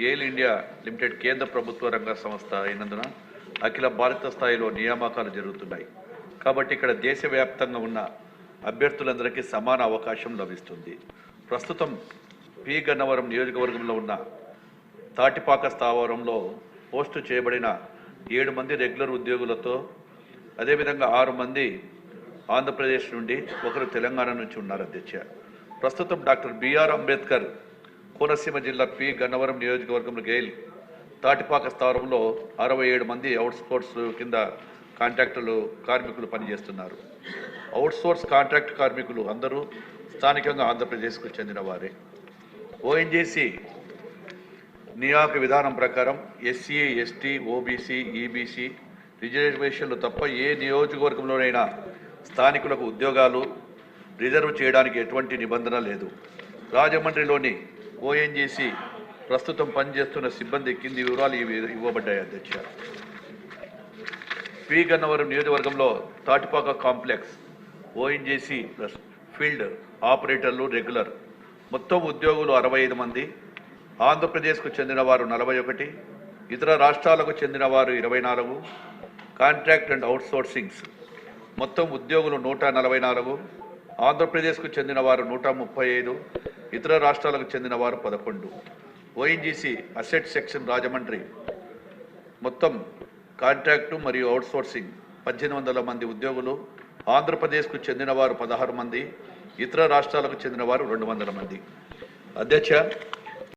Gayle India limited కేంద్ర ప్రభుత్వ రంగ సంస్థ అయినందున అఖిల భారత స్థాయిలో నియామకాలు జరుగుతున్నాయి. కాబట్టి ఇక్కడ దేశవ్యాప్తంగా ఉన్న అభ్యర్థులందరికీ సమాన అవకాశం లభిస్తుంది. ప్రస్తుతం పి. గన్నవరం నియోజకవర్గంలో ఉన్న తాటిపాక స్థావరంలో పోస్టు చేయబడిన ఏడు మంది రెగ్యులర్ ఉద్యోగులతో అదేవిధంగా ఆరు మంది ఆంధ్రప్రదేశ్ నుండి ఒకరు తెలంగాణ నుంచి ఉన్నారు అధ్యక్ష. ప్రస్తుతం డాక్టర్ బిఆర్ అంబేద్కర్ కోనసీమ జిల్లా పి గన్నవరం నియోజకవర్గంలో గేల్ తాటిపాక స్థావరంలో అరవై ఏడు మంది అవుట్సోర్స్ కింద కాంట్రాక్టులు కార్మికులు పనిచేస్తున్నారు. అవుట్సోర్స్ కాంట్రాక్ట్ కార్మికులు అందరూ స్థానికంగా ఆంధ్రప్రదేశ్కు చెందిన వారే. ఓఎన్జీసీ నియామక విధానం ప్రకారం ఎస్సీ ఎస్టీ ఓబీసీ ఈబీసీ రిజర్వేషన్లు తప్ప ఏ నియోజకవర్గంలోనైనా స్థానికులకు ఉద్యోగాలు రిజర్వ్ చేయడానికి ఎటువంటి నిబంధన లేదు. రాజమండ్రిలోని ఓఎన్జీసీ ప్రస్తుతం పనిచేస్తున్న సిబ్బంది కింది వివరాలు ఇవి- ఇవ్వబడ్డాయి అధ్యక్ష. పి గన్నవరం నియోజకవర్గంలో తాటిపాక కాంప్లెక్స్ ఓఎన్జీసీ ఫీల్డ్ ఆపరేటర్లు రెగ్యులర్. మొత్తం ఉద్యోగులు అరవై ఐదు మంది ఆంధ్రప్రదేశ్కు చెందిన వారు నలభై ఒకటి ఇతర రాష్ట్రాలకు చెందిన వారు ఇరవై నాలుగు కాంట్రాక్ట్ అండ్ అవుట్సోర్సింగ్స్. మొత్తం ఉద్యోగులు నూట నలభై నాలుగు ఆంధ్రప్రదేశ్కు చెందిన వారు నూట ముప్పై ఐదు ఇతర రాష్ట్రాలకు చెందిన వారు పదకొండు. ONGC asset section Rajahmundry. మొత్తం కాంట్రాక్టు మరియు అవుట్సోర్సింగ్ పద్దెనిమిది వందల మంది ఉద్యోగులు. ఆంధ్రప్రదేశ్కు చెందిన వారు పదహారు మంది. ఇతర రాష్ట్రాలకు చెందిన వారు రెండు వందల మంది. అధ్యక్ష